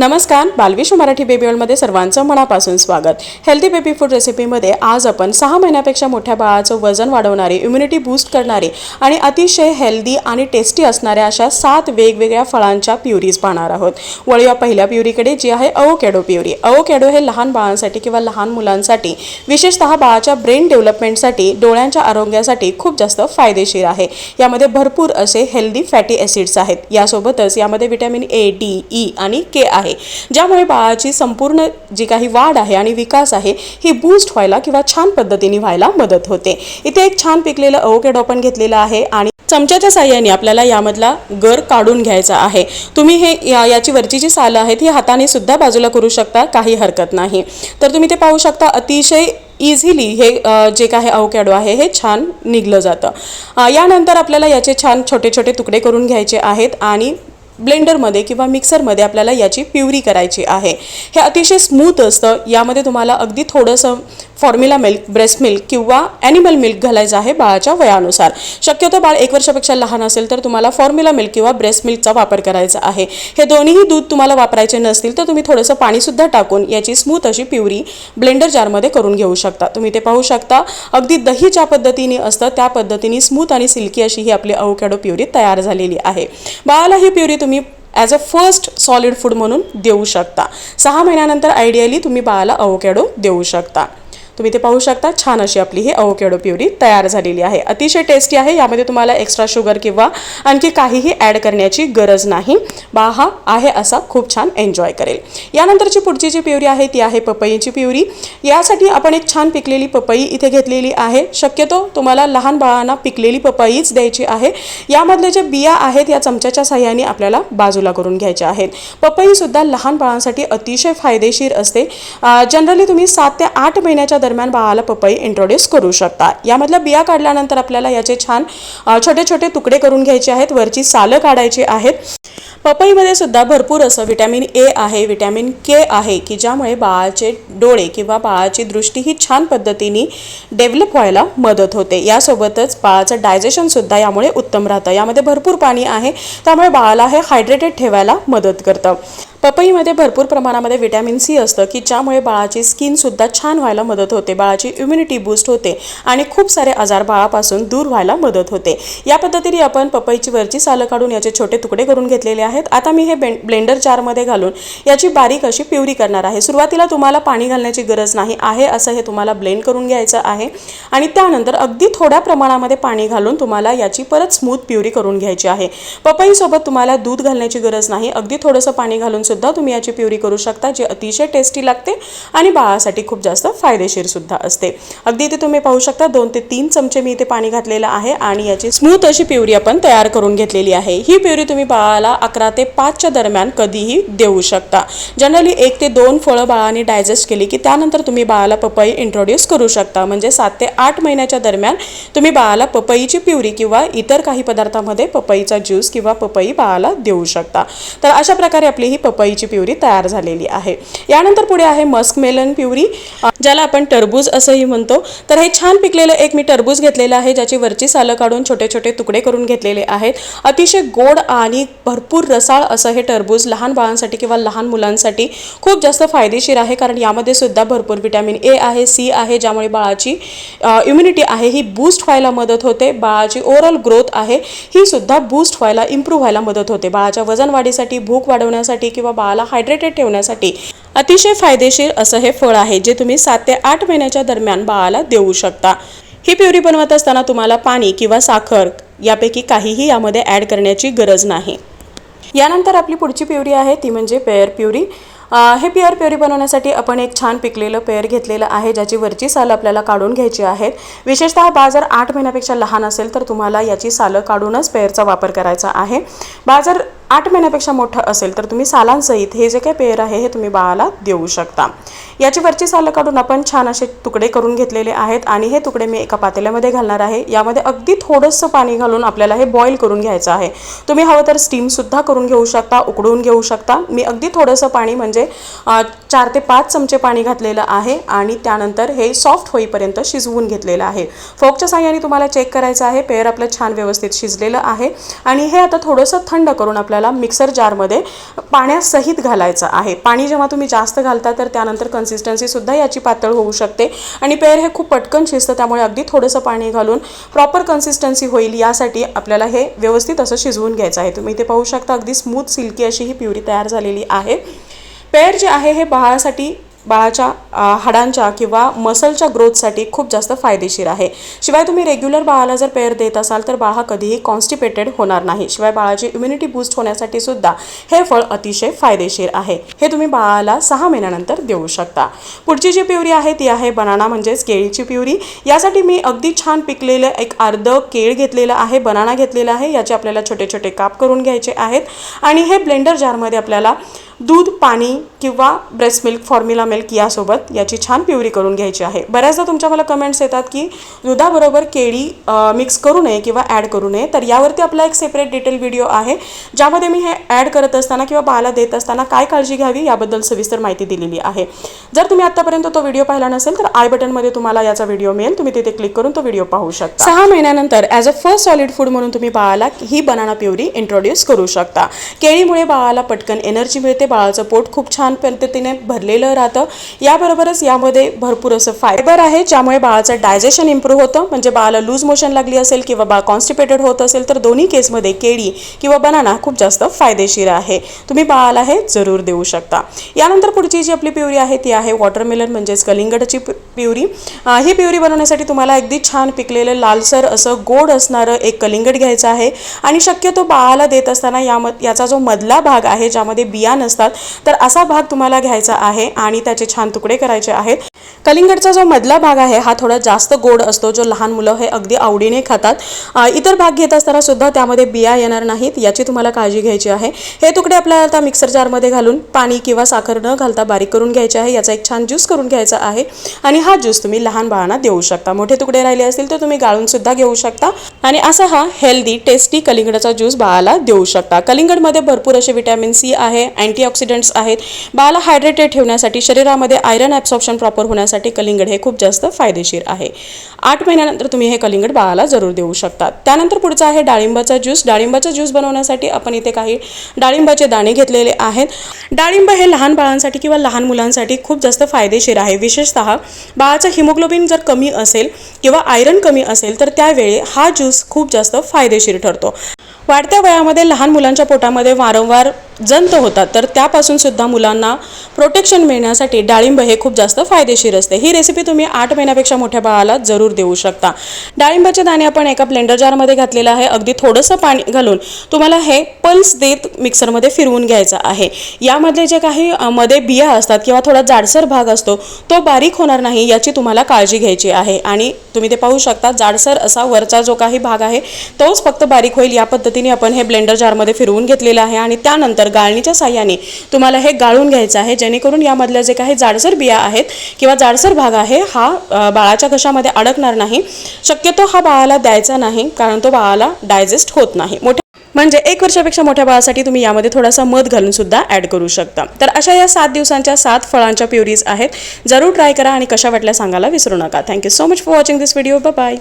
नमस्कार बालविश्व मराठी बेबी वर्ल्डमध्ये सर्वांचं मनापासून स्वागत. हेल्दी बेबी फूड रेसिपीमध्ये आज आपण सहा महिन्यापेक्षा मोठ्या बाळाचं वजन वाढवणारे इम्युनिटी बूस्ट करणारे आणि अतिशय हेल्दी आणि टेस्टी असणाऱ्या अशा सात वेगवेगळ्या फळांच्या प्युरीज पाहणार आहोत. वळूया पहिल्या प्युरीकडे जी आहे अवोकॅडो प्युरी. अवोकॅडो हे लहान बाळांसाठी किंवा लहान मुलांसाठी विशेषतः बाळाच्या ब्रेन डेव्हलपमेंटसाठी डोळ्यांच्या आरोग्यासाठी खूप जास्त फायदेशीर आहे. यामध्ये भरपूर असे हेल्दी फॅटी ॲसिड्स आहेत. यासोबतच यामध्ये विटॅमिन ए डी ई आणि के आहे. ज्यामुळे बाळाची संपूर्ण जी काही वाढ आहे आणि विकास आहे ही बूस्ट व्हायला किंवा छान पद्धतीने व्हायला मदत होते. इथे एक छान पिकलेलं अवोकॅडो आपण घेतलेलं आहे आणि चमच्याच्या साह्याने आपल्याला यामधला गर काढून घ्यायचा आहे. तुम्ही हे या याची वरची जी सालं आहेत ही हाताने सुद्धा बाजूला करू शकता काही हरकत नाही. तर तुम्ही ते पाहू शकता अतिशय इझिली हे जे काही अवकॅडो आहे हे छान निघलं जातं. यानंतर आपल्याला याचे छान छोटे छोटे तुकडे करून घ्यायचे आहेत आणि ब्लेंडरमध्ये किंवा मिक्सरमध्ये आपल्याला याची प्युरी करायची आहे. हे अतिशय स्मूथ असतं. यामध्ये तुम्हाला अगदी थोडंसं फॉर्म्युला मिल्क ब्रेस्ट मिल्क किंवा ॲनिमल मिल्क घालायचं आहे बाळाच्या वयानुसार. शक्यतो बाळ एक वर्षापेक्षा लहान असेल तर तुम्हाला फॉर्म्युला मिल्क किंवा ब्रेस्ट मिल्कचा वापर करायचा आहे. हे दोन्हीही दूध तुम्हाला वापरायचे नसतील तर तुम्ही थोडंसं पाणीसुद्धा टाकून याची स्मूथ अशी प्युरी ब्लेंडर जारमध्ये करून घेऊ शकता. तुम्ही ते पाहू शकता. अगदी दही ज्या पद्धतीने असतं त्या पद्धतीने स्मूथ आणि सिल्की अशी ही आपली अवकॅडो प्युरी तयार झालेली आहे. बाळाला ही प्युरी तुम्ही as a first solid food म्हणून देऊ शकता. सहा महिन्यानंतर आयडियली तुम्ही बाळाला अवोकॅडो देऊ शकता. तुम्ही ते पाहू शकता. छान अशी आपली ही अवोकॅडो प्युरी तयार झालेली आहे. अतिशय टेस्टी आहे. यामध्ये तुम्हाला एक्स्ट्रा शुगर किंवा आणखी काहीही ॲड करण्याची गरज नाही. बा हा आहे असा. खूप छान एन्जॉय करेल. यानंतरची पुढची जी प्युरी आहे ती आहे पपईची प्युरी यासाठी आपण एक छान पिकलेली पपई इथे घेतलेली आहे. शक्यतो तुम्हाला लहान बाळांना पिकलेली पपईच द्यायची आहे. यामधल्या ज्या बिया आहेत या चमच्याच्या साह्याने आपल्याला बाजूला करून घ्यायच्या आहेत. पपईसुद्धा लहान बाळांसाठी अतिशय फायदेशीर असते. जनरली तुम्ही सात ते आठ महिन्याच्या दरम्यान बाळाला पपई इंट्रोड्यूस करू शकता. यामधल्या बिया काढल्यानंतर आपल्याला याचे छान छोटे छोटे तुकडे करून घ्यायचे आहेत. वरची सालं काढायची आहेत. पपईमध्ये सुद्धा भरपूर असं व्हिटॅमिन ए आहे विटॅमिन के आहे की ज्यामुळे बाळाचे डोळे किंवा बाळाची दृष्टी ही छान पद्धतीने डेव्हलप व्हायला मदत होते. यासोबतच बाळाचं डायजेशनसुद्धा यामुळे उत्तम राहतं. यामध्ये भरपूर पाणी आहे. त्यामुळे बाळाला हे हायड्रेटेड ठेवायला मदत करतं. पपईमध्ये भरपूर प्रमाणामध्ये विटॅमिन सी असतं की ज्यामुळे बाळाची स्किनसुद्धा छान व्हायला मदत होते. बाळाची इम्युनिटी बूस्ट होते आणि खूप सारे आजार बाळापासून दूर व्हायला मदत होते. या पद्धतीने आपण पपईची वरची सालं काढून याचे छोटे तुकडे करून घेतलेले आहेत. आता मी हे ब्लेंडर जारमध्ये घालून याची बारीक अशी प्युरी करणार आहे. सुरुवातीला तुम्हाला पाणी घालण्याची गरज नाही आहे असं हे तुम्हाला ब्लेंड करून घ्यायचं आहे आणि त्यानंतर अगदी थोड्या प्रमाणामध्ये पाणी घालून तुम्हाला याची परत स्मूथ प्युरी करून घ्यायची आहे. पपईसोबत तुम्हाला दूध घालण्याची गरज नाही. अगदी थोडंसं पाणी घालून सुद्धा तुम्ही याची प्युरी करू शकता जी अतिशय टेस्टी लागते आणि बाळासाठी खूप जास्त फायदेशीर सुद्धा असते. अगदी इथे तुम्ही पाहू शकता दोन ते तीन चमचे मी इथे पाणी घातलेलं आहे आणि याची स्मूथ अशी प्युरी आपण तयार करून घेतलेली आहे. ही प्युरी तुम्ही बाळाला अकरा ते पाचच्या दरम्यान कधीही देऊ शकता. जनरली एक ते दोन फळं बाळाने डायजेस्ट केली की त्यानंतर तुम्ही बाळाला पपई इंट्रोड्यूस करू शकता. म्हणजे सात ते आठ महिन्याच्या दरम्यान तुम्ही बाळाला पपईची प्युरी किंवा इतर काही पदार्थामध्ये पपईचा ज्यूस किंवा पपई बाळाला देऊ शकता. तर अशा प्रकारे आपली ही पपईची प्युरी तयार झालेली आहे. यानंतर पुढे आहे मस्क मेलन प्युरी ज्याला आपण टरबूज असंही म्हणतो. तर हे छान पिकलेलं एक मी टरबूज घेतलेलं आहे ज्याची वरची सालं काढून छोटे छोटे तुकडे करून घेतलेले आहेत. अतिशय गोड आणि भरपूर रसाळ असं हे टरबूज लहान बाळांसाठी किंवा लहान मुलांसाठी खूप जास्त फायदेशीर आहे. कारण यामध्ये सुद्धा भरपूर विटॅमिन ए आहे सी आहे ज्यामुळे बाळाची इम्युनिटी आहे ही बूस्ट व्हायला मदत होते. बाळाची ओव्हरऑल ग्रोथ आहे ही सुद्धा बूस्ट व्हायला इम्प्रूव्ह व्हायला मदत होते. बाळाच्या वजन वाढीसाठी भूक वाढवण्यासाठी किंवा बाळाला हायड्रेटेड ठेवण्यासाठी अतिशय फायदेशीर असं हे फळ आहे जे तुम्ही सात ते आठ महिन्याच्या दरम्यान बाळाला देऊ शकता. ही प्युरी बनवत असताना तुम्हाला पाणी किंवा साखर यापैकी काहीही यामध्ये ॲड करण्याची गरज नाही. यानंतर आपली पुढची प्युरी आहे ती म्हणजे पेअर प्युरी हे पेअर प्युरी बनवण्यासाठी आपण एक छान पिकलेलं पेअर घेतलेलं आहे ज्याची वरची सालं आपल्याला काढून घ्यायची आहेत. विशेषतः बाळ जर आठ महिन्यापेक्षा लहान असेल तर तुम्हाला याची सालं काढूनच पेअरचा वापर करायचा आहे. बाळ जर आठ महिन्यापेक्षा मोठं असेल तर तुम्ही सालांसहित हे जे काही पेअर आहे हे तुम्ही बाळाला देऊ शकता. याची वरची सालं काढून आपण छान असे तुकडे करून घेतलेले आहेत आणि हे तुकडे मी एका पातेल्यामध्ये घालणार आहे. यामध्ये अगदी थोडंसं पाणी घालून आपल्याला हे बॉईल करून घ्यायचं आहे. तुम्ही हवं तर स्टीमसुद्धा करून घेऊ शकता उकडून घेऊ शकता. मी अगदी थोडंसं पाणी म्हणजे चार ते पाच चमचे पाणी घातलेलं आहे आणि त्यानंतर हे सॉफ्ट होईपर्यंत शिजवून घेतलेलं आहे. फोकच्या साह्याने तुम्हाला चेक करायचं आहे. पेअर आपलं छान व्यवस्थित शिजलेलं आहे आणि हे आता थोडंसं थंड करून आपल्याला आपल्याला मिक्सर जारमध्ये पाण्यासहित घालायचं आहे. पाणी जेव्हा तुम्ही जास्त घालता तर त्यानंतर कन्सिस्टन्सीसुद्धा याची पातळ होऊ शकते. आणि पेर हे खूप पटकन शिजतं त्यामुळे अगदी थोडंसं पाणी घालून प्रॉपर कन्सिस्टन्सी होईल यासाठी आपल्याला हे व्यवस्थित असं शिजवून घ्यायचं आहे. तुम्ही इथे पाहू शकता अगदी स्मूथ सिल्की अशी ही प्युरी तयार झालेली आहे. पेर जे आहे हे बाळासाठी बाळाच्या हाडांच्या किंवा मसलच्या ग्रोथसाठी खूप जास्त फायदेशीर आहे. शिवाय तुम्ही रेग्युलर बाळाला जर पेअर देत असाल तर बाळा कधीही कॉन्स्टिपेटेड होणार नाही. शिवाय बाळाची इम्युनिटी बूस्ट होण्यासाठी सुद्धा हे फळ अतिशय फायदेशीर आहे. हे तुम्ही बाळाला सहा महिन्यानंतर देऊ शकता. पुढची जी प्युरी आहे ती आहे बनाना म्हणजेच केळीची प्युरी. यासाठी मी अगदी छान पिकलेलं एक अर्ध केळ घेतलेलं आहे बनाना घेतलेला आहे. याचे आपल्याला छोटे छोटे काप करून घ्यायचे आहेत. आणि हे ब्लेंडर जारमध्ये आपल्याला दूध पाणी किंवा ब्रेस्ट मिल्क फॉर्म्युला मिल्क यासोबत याची छान प्युरी करून घ्यायची आहे. बऱ्याचदा तुमच्या मला कमेंट्स येतात की दुधाबरोबर केळी मिक्स करू नये किंवा ॲड करू नये. तर यावरती आपला एक सेपरेट डिटेल व्हिडिओ आहे ज्यामध्ये मी हे ॲड करत असताना किंवा बाळाला देत असताना काय काळजी घ्यावी याबद्दल सविस्तर माहिती दिलेली आहे. जर तुम्ही आत्तापर्यंत तो व्हिडिओ पाहिला नसेल तर आय बटनमध्ये तुम्हाला याचा व्हिडिओ मिळेल. तुम्ही तिथे क्लिक करून तो व्हिडिओ पाहू शकता. सहा महिन्यानंतर as a first solid food म्हणून तुम्ही बाळाला ही बनाना प्युरी इंट्रोड्यूस करू शकता. केळीमुळे बाळाला पटकन एनर्जी मिळते बाळाचं पोट खूप छान पद्धतीने भरलेलं राहतं. याबरोबरच यामध्ये भरपूर असं फायबर आहे ज्यामुळे बाळाचं डायजेशन इम्प्रूव्ह होतं. म्हणजे बाळाला लूज मोशन लागली असेल किंवा बाळ कॉन्स्टिपेटेड होत असेल तर दोन्ही केसमध्ये केळी किंवा बनाना खूप जास्त फायदेशीर आहे. तुम्ही बाळाला हे जरूर देऊ शकता. यानंतर पुढची जी आपली प्युरी आहे ती आहे वॉटरमेलन म्हणजेच कलिंगडची प्युरी. ही प्युरी बनवण्यासाठी तुम्हाला अगदी छान पिकलेलं लालसर असं गोड असणारं एक कलिंगड घ्यायचं आहे. आणि शक्यतो बाळाला देत असताना याम याचा जो मधला भाग आहे ज्यामध्ये बिया नसतात तर असा भाग तुम्हाला घ्यायचा आहे आणि त्याचे छान तुकडे करायचे आहेत. कलिंगडचा जो मधला भाग आहे हा थोडा जास्त गोड असतो जो लहान मुलं हे अगदी आवडीने खातात. इतर भाग घेत असताना सुद्धा त्यामध्ये बिया येणार नाहीत याची तुम्हाला काळजी घ्यायची आहे. हे तुकडे आपल्याला आता मिक्सर जारमध्ये घालून पाणी किंवा साखर न घालता बारीक करून घ्यायचे आहे याचा एक छान ज्यूस करून घ्यायचा आहे. आणि हा ज्यूस तुम्ही लहान बाळांना देऊ शकता. मोठे तुकडे राहिले असतील तर तुम्ही गाळून सुद्धा घेऊ शकता. आणि असा हा हेल्दी टेस्टी कलिंगडाचा ज्यूस बाळाला देऊ शकता. कलिंगडमध्ये भरपूर असे विटॅमिन सी आहे अँटीऑक्सिडंट्स आहेत. बाळाला हायड्रेटेड ठेवण्यासाठी शरीरामध्ये आयरन ॲब्सॉप्शन प्रॉपर होण्यासाठी कलिंगड हे खूप जास्त फायदेशीर आहे. आठ महिन्यानंतर तुम्ही हे कलिंगड बाळाला जरूर देऊ शकता. त्यानंतर पुढचा आहे डाळिंबाचा ज्यूस. डाळिंबाचा ज्यूस बनवण्यासाठी आपण इथे काही डाळिंबाचे दाणे घेतलेले आहेत. डाळिंब हे लहान बाळांसाठी किंवा लहान मुलांसाठी खूप जास्त फायदेशीर आहे. विशेषतः बाळाचं हिमोग्लोबिन जर कमी असेल किंवा आयरन कमी असेल तर त्यावेळी हा ज्यूस खूप जास्त फायदेशीर ठरतो. वाढत्या वयामध्ये लहान मुलांच्या पोटामध्ये वारंवार जंत होतात. तर त्यापासून सुद्धा मुलांना प्रोटेक्शन मिळण्यासाठी डाळिंब हे खूप जास्त फायदेशीर असते. ही रेसिपी तुम्ही आठ महिन्यापेक्षा मोठ्या बाळाला जरूर देऊ शकता. डाळिंबाचे दाणे आपण एका ब्लेंडर जारमध्ये घातलेलं आहे. अगदी थोडंसं पाणी घालून तुम्हाला हे पल्स देत मिक्सरमध्ये फिरवून घ्यायचं आहे. यामधले जे काही मध्ये बिया असतात किंवा थोडा जाडसर भाग असतो तो बारीक होणार नाही याची तुम्हाला काळजी घ्यायची आहे. आणि तुम्ही ते पाहू शकता जाडसर असा वरचा जो काही भाग आहे तोच फक्त बारीक होईल या पद्धतीने आपण हे ब्लेंडर जारमध्ये फिरवून घेतलेलं आहे. आणि त्यानंतर गाळणीच्या साह्याने तुम्हाला हे गाळून घ्यायचं आहे. जेणेकरून यामधल्या जे काही जाडसर बिया आहेत किंवा जाडसर भाग आहे हा बाळाच्या घशामध्ये अडकणार नाही. शक्यतो हा बाळाला द्यायचा नाही कारण तो बाळाला डायजेस्ट होत नाही. मोठ्या म्हणजे एक वर्षापेक्षा मोठ्या बाळासाठी तुम्ही यामध्ये थोडासा मध घालून सुद्धा ऍड करू शकता. तर अशा या सात दिवसांच्या सात फळांच्या प्युरीज आहेत. जरूर ट्राय करा आणि कशा वाटल्या सांगायला विसरू नका. Thank you so much for watching this video bye